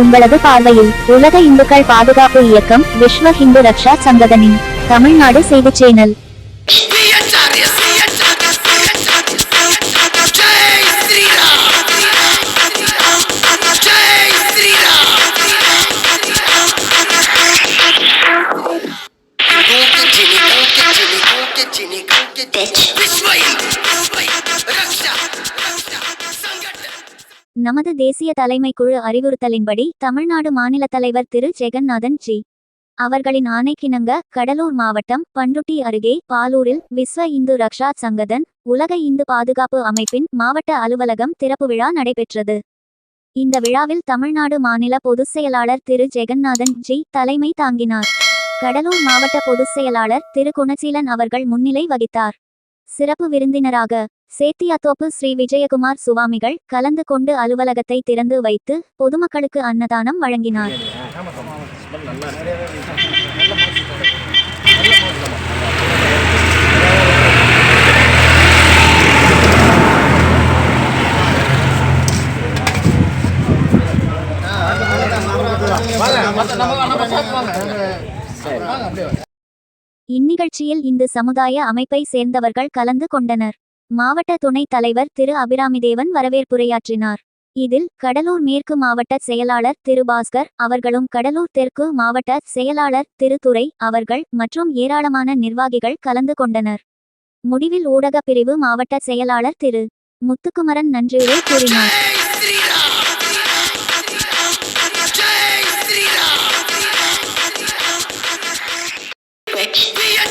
உங்களது பார்வையில் உலக இந்துக்கள் பாதுகாப்பு இயக்கம் விஸ்வ ஹிந்து ரக்ஷா சங்கதனின் தமிழ்நாடு செய்திச் சேனல். நமது தேசிய தலைமை குழு அறிவுறுத்தலின்படி தமிழ்நாடு மாநில தலைவர் திரு. ஜெகநாதன் ஜி. அவர்களின் ஆணைக்கிணங்க கடலூர் மாவட்டம் பண்ருட்டி அருகே பாலூரில் விஸ்வ இந்து ரக்ஷா சங்கதன் உலக இந்து பாதுகாப்பு அமைப்பின் மாவட்ட அலுவலகம் திறப்பு விழா நடைபெற்றது. இந்த விழாவில் தமிழ்நாடு மாநில பொதுச் செயலாளர் திரு. ஜெகநாதன் ஜி தலைமை தாங்கினார். கடலூர் மாவட்ட பொதுச் செயலாளர் திரு. குணசீலன் அவர்கள் முன்னிலை வகித்தார். சிறப்பு விருந்தினராக சேத்தியாத்தோப்பு ஸ்ரீ. விஜயகுமார் சுவாமிகள் கலந்து கொண்டு அலுவலகத்தை திறந்து வைத்து பொதுமக்களுக்கு அன்னதானம் வழங்கினார். இந்நிகழ்ச்சியில் இந்து சமுதாய அமைப்பை சேர்ந்தவர்கள் கலந்து கொண்டனர். மாவட்ட துணைத் தலைவர் திரு. அபிராமிதேவன் வரவேற்புரையாற்றினார். இதில் கடலூர் மேற்கு மாவட்ட செயலாளர் திரு. பாஸ்கர் அவர்களும் கடலூர் தெற்கு மாவட்ட செயலாளர் திரு. துரை அவர்கள் மற்றும் ஏராளமான நிர்வாகிகள் கலந்து கொண்டனர். முடிவில் ஊடகப் பிரிவு மாவட்ட செயலாளர் திரு. முத்துக்குமரன் நன்றியுரை கூறினார்.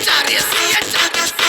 Enter this, enter this.